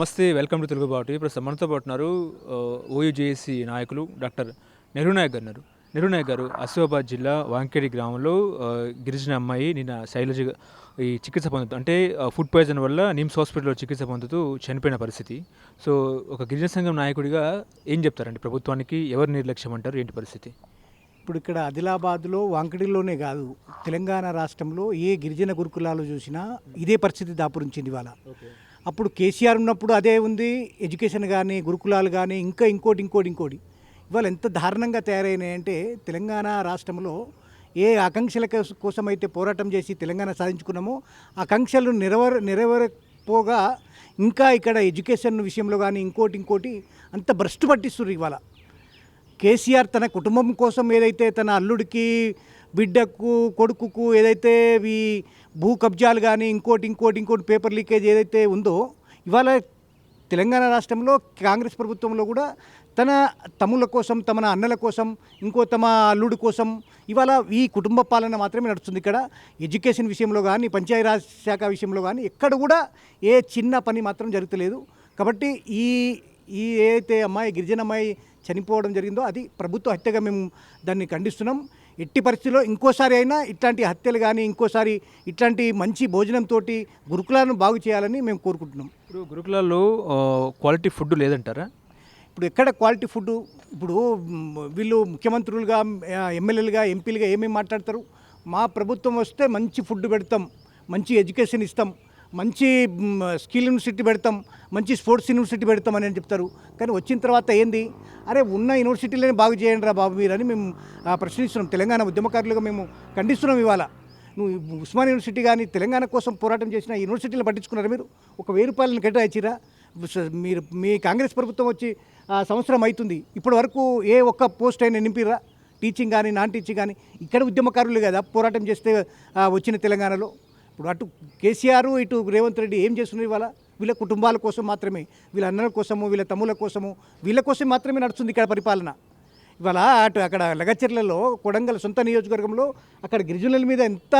నమస్తే welcome to Telugu బాటి ప్రస్తుతం మనతో పాటు ఉన్నారు ఓయూజేఏసీ నాయకులు డాక్టర్ నెహ్రూ నాయక్ గారు నెహ్రూ నాయక్ గారు ఆసిఫాబాద్ జిల్లా వాంకేడి గ్రామంలో గిరిజన అమ్మాయి నిన్న శైలజ ఈ చికిత్స పొందుతూ అంటే ఫుడ్ పాయిజన్ వల్ల నిమ్స్ హాస్పిటల్లో చికిత్స పొందుతూ చనిపోయిన పరిస్థితి. సో ఒక గిరిజన సంఘం నాయకుడిగా ఏం చెప్తారండి ప్రభుత్వానికి? ఎవరు నిర్లక్ష్యం అంటారు? ఏంటి పరిస్థితి? ఇప్పుడు ఇక్కడ ఆదిలాబాద్లో వాంకడిలోనే కాదు తెలంగాణ రాష్ట్రంలో ఏ గిరిజన గురుకులాలు చూసినా ఇదే పరిస్థితి దాపురించింది ఇవాళ. అప్పుడు కేసీఆర్ ఉన్నప్పుడు అదే ఉంది ఎడ్యుకేషన్ కానీ గురుకులాలు కానీ ఇంకా ఇంకోటి ఇంకోటి ఇంకోటి. ఇవాళ ఎంత దారుణంగా తయారైనాయి అంటే తెలంగాణ రాష్ట్రంలో ఏ ఆకాంక్షల కోసం అయితే పోరాటం చేసి తెలంగాణ సాధించుకున్నామో ఆకాంక్షలు నెరవేర నెరవేరపోగా ఇంకా ఇక్కడ ఎడ్యుకేషన్ విషయంలో కానీ ఇంకోటి ఇంకోటి అంత భ్రష్టు పట్టిస్తున్నారు ఇవాళ. కేసీఆర్ తన కుటుంబం కోసం ఏదైతే తన అల్లుడికి బిడ్డకు కొడుకుకు ఏదైతే ఈ భూ కబ్జాలు కానీ ఇంకోటి ఇంకోటి ఇంకోటి పేపర్ లీకేజ్ ఏదైతే ఉందో ఇవాళ తెలంగాణ రాష్ట్రంలో కాంగ్రెస్ ప్రభుత్వంలో కూడా తన తమ్ముల కోసం తమ అన్నల కోసం ఇంకో తమ అల్లుడి కోసం ఇవాళ ఈ కుటుంబ పాలన మాత్రమే నడుస్తుంది ఇక్కడ. ఎడ్యుకేషన్ విషయంలో కానీ పంచాయతీరాజ్ శాఖ విషయంలో కానీ ఎక్కడ కూడా ఏ చిన్న పని మాత్రం జరుగుతలేదు. కాబట్టి ఈ ఈ ఏదైతే అమ్మాయి గిరిజన అమ్మాయి చనిపోవడం జరిగిందో అది ప్రభుత్వ హత్యగా మేము దాన్ని ఖండిస్తున్నాం. ఎట్టి పరిస్థితుల్లో ఇంకోసారి అయినా ఇట్లాంటి హత్యలు కానీ ఇంకోసారి ఇట్లాంటి మంచి భోజనంతో గురుకులాలను బాగు చేయాలని మేము కోరుకుంటున్నాం. ఇప్పుడు గురుకులాల్లో క్వాలిటీ ఫుడ్ లేదంటారా? ఇప్పుడు ఎక్కడ క్వాలిటీ ఫుడ్ ఇప్పుడు వీళ్ళు ముఖ్యమంత్రులుగా ఎమ్మెల్యేలుగా ఎంపీలుగా ఏమేమి మాట్లాడతారు? మా ప్రభుత్వం వస్తే మంచి ఫుడ్ పెడతాం మంచి ఎడ్యుకేషన్ ఇస్తాం. మంచి స్కిల్ యూనివర్సిటీ పెడతాం మంచి స్పోర్ట్స్ యూనివర్సిటీ పెడతాం అని చెప్తారు. కానీ వచ్చిన తర్వాత ఏంది? అరే ఉన్న యూనివర్సిటీలనే బాగు చేయండి రా బాబు మీరని మేము ప్రశ్నిస్తున్నాం. తెలంగాణ ఉద్యమకారులుగా మేము ఖండిస్తున్నాం ఇవాళ. నువ్వు ఉస్మాన్ యూనివర్సిటీ కానీ తెలంగాణ కోసం పోరాటం చేసిన యూనివర్సిటీలు పట్టించుకున్నారా మీరు? ఒక వెయ్యి రూపాయలను కేటాయించిరా? మీరు మీ కాంగ్రెస్ ప్రభుత్వం వచ్చి సంవత్సరం అవుతుంది ఇప్పటి వరకు ఏ ఒక్క పోస్ట్ అయినా నింపిరా టీచింగ్ కానీ నాన్ టీచింగ్ కానీ ఇక్కడ ఉద్యమకారులు కదా పోరాటం చేస్తే వచ్చిన తెలంగాణలో. ఇప్పుడు అటు కేసీఆర్ ఇటు రేవంత్ రెడ్డి ఏం చేస్తున్నారు ఇవాళ? వీళ్ళ కుటుంబాల కోసం మాత్రమే వీళ్ళ అన్నల కోసము వీళ్ళ తమ్ముల కోసము వీళ్ళ కోసం మాత్రమే నడుస్తుంది ఇక్కడ పరిపాలన. ఇవాళ అటు అక్కడ లగచర్లలో కొడంగల్ సొంత నియోజకవర్గంలో అక్కడ గిరిజనుల మీద ఎంత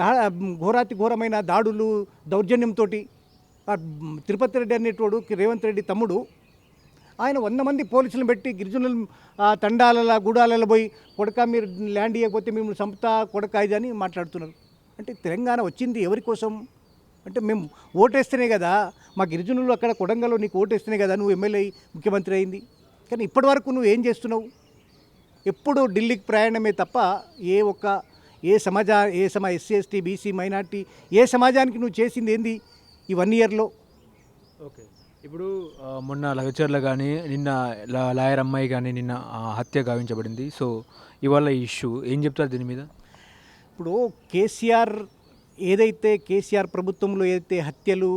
దా ఘోరాతి ఘోరమైన దాడులు దౌర్జన్యంతో తిరుపతి రెడ్డి అనేటోడు రేవంత్ రెడ్డి తమ్ముడు ఆయన వంద మంది పోలీసులను పెట్టి గిరిజనుల తండాలలో గూడాలలో పోయి కొడక మీరు ల్యాండ్ ఇవ్వకపోతే మిమ్మల్ని సంపుతా కొడక ఇది అని మాట్లాడుతున్నారు. అంటే తెలంగాణ వచ్చింది ఎవరి కోసం? అంటే మేము ఓటేస్తేనే కదా మా గిరిజనులు అక్కడ కొడంగల్లో నీకు ఓటేస్తేనే కదా నువ్వు ఎమ్మెల్యే ముఖ్యమంత్రి అయింది. కానీ ఇప్పటి వరకు నువ్వు ఏం చేస్తున్నావు? ఎప్పుడు ఢిల్లీకి ప్రయాణమే తప్ప ఏ ఒక్క ఏ సమాజ ఏ సమా ఎస్సీ ఎస్టీ బీసీ మైనార్టీ ఏ సమాజానికి నువ్వు చేసింది ఏంది ఈ వన్ ఇయర్లో? ఓకే. ఇప్పుడు మొన్న లగచర్ల కానీ నిన్న లాయర్ అమ్మాయి కానీ నిన్న హత్య గావించబడింది. సో ఇవాళ ఈ ఇష్యూ ఏం చెప్తారు దీని మీద? ఇప్పుడు కేసీఆర్ ఏదైతే కేసీఆర్ ప్రభుత్వంలో ఏదైతే హత్యలు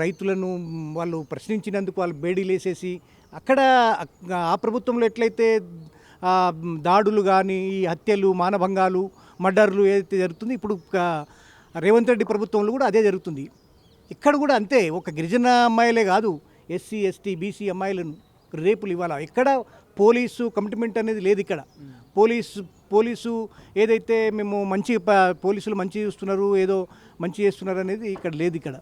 రైతులను వాళ్ళు ప్రశ్నించినందుకు వాళ్ళు బేడీలు వేసేసి అక్కడ ఆ ప్రభుత్వంలో ఎట్లయితే దాడులు కానీ ఈ హత్యలు మానభంగాలు మర్డర్లు ఏదైతే జరుగుతుంది ఇప్పుడు రేవంత్ రెడ్డి ప్రభుత్వంలో కూడా అదే జరుగుతుంది. ఇక్కడ కూడా అంతే ఒక గిరిజన అమ్మాయిలే కాదు ఎస్సీ ఎస్టీ బీసీ అమ్మాయిలను రేపులు ఇవ్వాలి? ఎక్కడ పోలీసు కమిట్మెంట్ అనేది లేదు ఇక్కడ. పోలీసు పోలీసు ఏదైతే మేము మంచి పోలీసులు మంచి చూస్తున్నారు ఏదో మంచి చేస్తున్నారు అనేది ఇక్కడ లేదు ఇక్కడ.